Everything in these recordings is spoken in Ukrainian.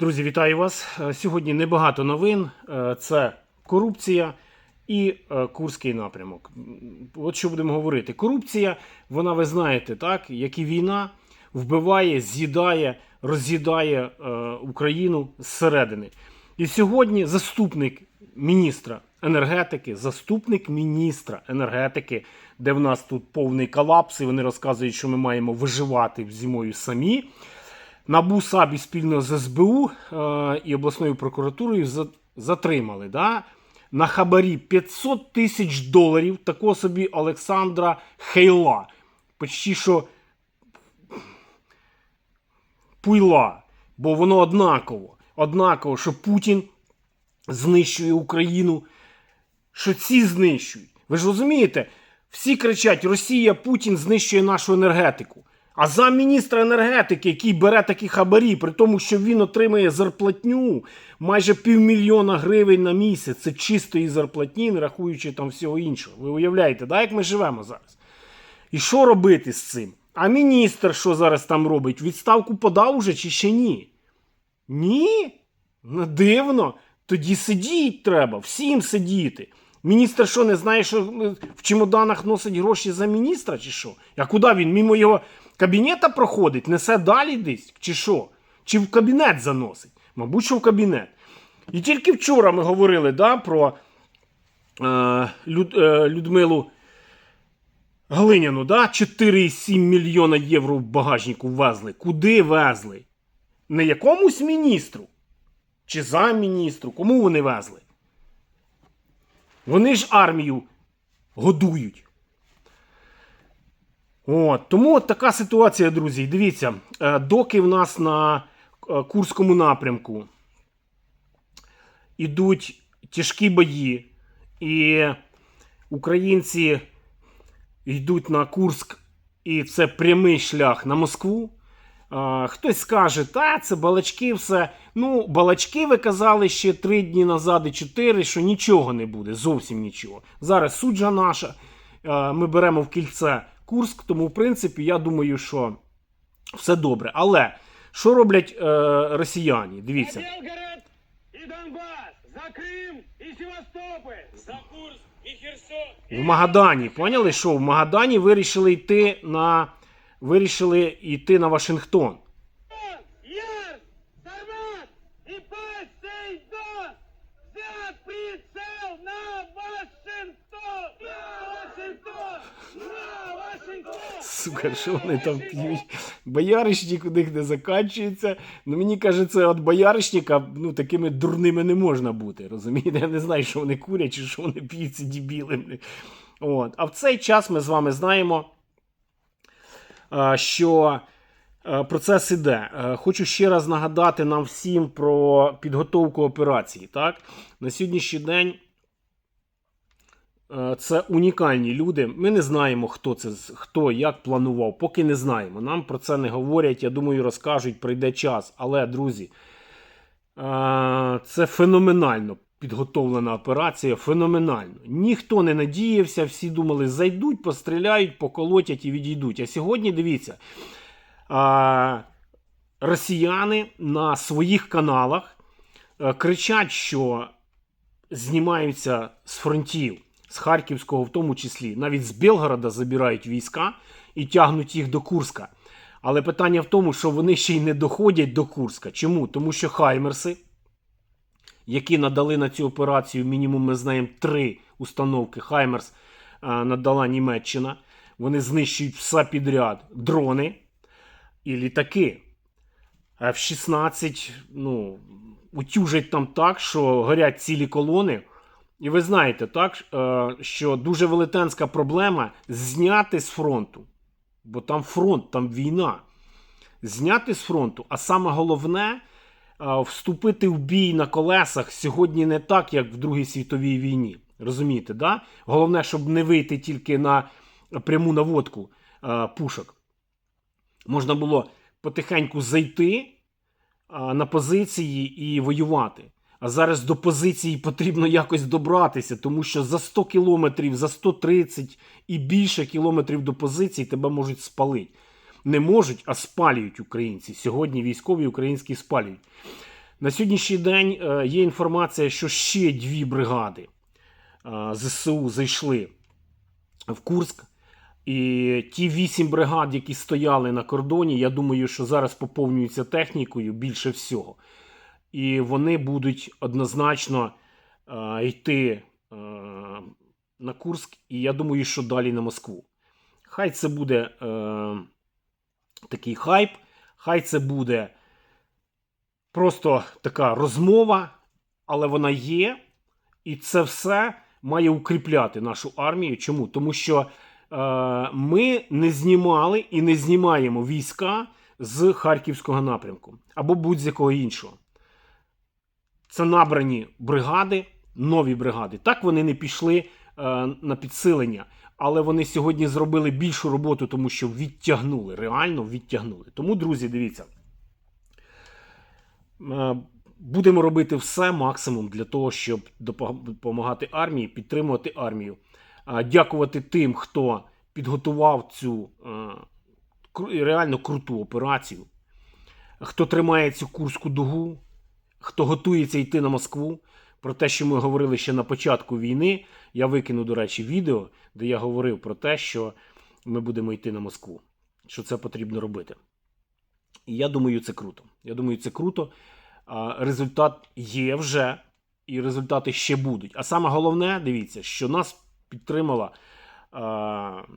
Друзі, вітаю вас. Е, Сьогодні небагато новин. Е, Це корупція і е, Курський напрямок. От що будемо говорити. Корупція, вона, ви знаєте, так, як і війна, вбиває, з'їдає, роз'їдає Україну зсередини. І сьогодні заступник міністра енергетики, заступник міністра енергетики, де в нас тут повний колапс, і вони розказують, що ми маємо виживати зимою самі. НАБУ САБІ спільно з СБУ е, і обласною прокуратурою затримали да, на хабарі 500 тисяч доларів такого собі Олександра Хейла. Почти що пуйла, бо воно однаково. Однаково, що Путін знищує Україну, що ці знищують. Ви ж розумієте? Всі кричать: Росія, Путін знищує нашу енергетику. А замміністра енергетики, який бере такі хабарі, при тому, що він отримує зарплатню майже півмільйона гривень на місяць, це чистої зарплатні, не рахуючи там всього іншого. Ви уявляєте, да, як ми живемо зараз? І що робити з цим? А міністр що зараз там робить? Відставку подав уже чи ще ні? Ні? Ну, дивно. Тоді сидіть треба, всім сидіти. Міністр що не знає, що е, в чемоданах носить гроші за міністра, чи що? А куди він? Мимо його кабінета проходить, несе далі десь, чи що? Чи в кабінет заносить? Мабуть, що в кабінет. І тільки вчора ми говорили да, про е, Люд, е, Людмилу Глиняну, да? 4,7 мільйона євро в багажнику везли. Куди везли? Не якомусь міністру чи замміністру. Кому вони везли? Вони ж армію годують. От, тому от така ситуація, друзі. Дивіться, е, доки в нас на е, Курському напрямку ідуть тяжкі бої, і українці йдуть на Курськ, і це прямий шлях на Москву. Хтось скаже, та це балачки, все. Ну, балачки ви казали ще три дні назад і чотири, що нічого не буде, зовсім нічого. Зараз суджа наша. Ми беремо в кільце Курск, тому, в принципі, я думаю, що все добре. Але що роблять е, росіяни? Дивіться. Белгород и за Крым и Севастополь, за Курск и Херсон. В Магадані, поняли, що в Магадані вирішили йти на вирішили йти на Вашингтон. Сука, що вони там п'ють? Бояришник у них не закінчується. Ну мені кажеться, от бояришника ну, такими дурними не можна бути. Розумієте? Я не знаю, що вони курять чи що вони п'ють ці дебіли. От. А в цей час ми з вами знаємо, що е, процес іде. Е, Хочу ще раз нагадати нам всім про підготовку операції. Так? На сьогоднішній день Е, Це унікальні люди. Ми не знаємо, хто це, хто як планував, поки не знаємо. Нам про це не говорять. Я думаю, розкажуть, прийде час. Але, друзі, е, це феноменально підготовлена операція. Феноменально. Ніхто не надіявся, всі думали, зайдуть, постріляють, поколотять і відійдуть. А сьогодні дивіться. е, Росіяни на своїх каналах е, кричать, що знімаються з фронтів, з Харківського в тому числі. Навіть з Білгорода забирають війська і тягнуть їх до Курська. Але питання в тому, що вони ще й не доходять до Курська. Чому? Тому що Хаймерси, які надали на цю операцію, мінімум ми знаємо три установки Хаймерс а, надала Німеччина. Вони знищують все підряд: дрони і літаки. F-16, ну, утюжать там так, що горять цілі колони. І ви знаєте, так, е, що дуже велетенська проблема зняти з фронту. Бо там фронт, там війна. Зняти з фронту. А саме головне е, вступити в бій на колесах сьогодні не так, як в Другій світовій війні. Розумієте, да? Головне, щоб не вийти тільки на пряму наводку пушок. Можна було потихеньку зайти на позиції і воювати. А зараз до позиції потрібно якось добратися, тому що за 100 кілометрів, за 130 і більше кілометрів до позиції тебе можуть спалити. Не можуть, а спалюють українці. Сьогодні військові українські спалюють. На сьогоднішній день е, є інформація, що ще дві бригади е, ЗСУ зайшли в Курск. І ті вісім бригад, які стояли на кордоні, я думаю, що зараз поповнюються технікою більше всього. І вони будуть однозначно е, йти е, на Курск, і я думаю, що далі на Москву. Хай це буде е, такий хайп, хай це буде просто така розмова, але вона є, і це все має укріпляти нашу армію. Чому? Тому що е, ми не знімали і не знімаємо війська з Харківського напрямку або будь-з якого іншого. Це набрані бригади, нові бригади. Так вони не пішли е, на підсилення, але вони сьогодні зробили більшу роботу, тому що відтягнули, реально відтягнули. Тому, друзі, дивіться. Е, Будемо робити все максимум для того, щоб допомагати армії, підтримувати армію. Е, Дякувати тим, хто підготував цю е, реально круту операцію, хто тримає цю Курську дугу, хто готується йти на Москву. Про те, що ми говорили ще на початку війни, я викину, до речі, відео, де я говорив про те, що ми будемо йти на Москву, що це потрібно робити. І я думаю, це круто. Я думаю, це круто. Результат є вже, і результати ще будуть. А саме головне, дивіться, що нас підтримала,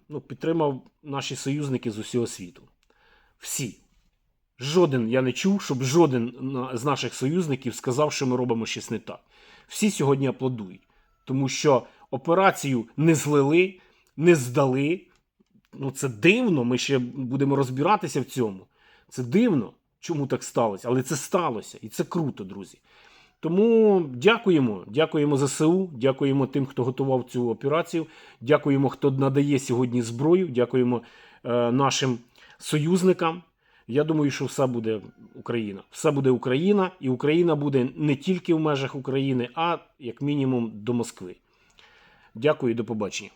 ну, підтримав наші союзники з усього світу. Всі. Жоден я не чув, щоб жоден з наших союзників сказав, що ми робимо щось не так. Всі сьогодні аплодують, тому що операцію не злили, не здали. Ну, це дивно. Ми ще будемо розбиратися в цьому. Це дивно, чому так сталося, але це сталося, і це круто, друзі. Тому дякуємо, дякуємо ЗСУ, дякуємо тим, хто готував цю операцію. Дякуємо, хто надає сьогодні зброю. Дякуємо е, нашим союзникам. Я думаю, що все буде Україна. Все буде Україна, і Україна буде не тільки в межах України, а як мінімум до Москви. Дякую і до побачення.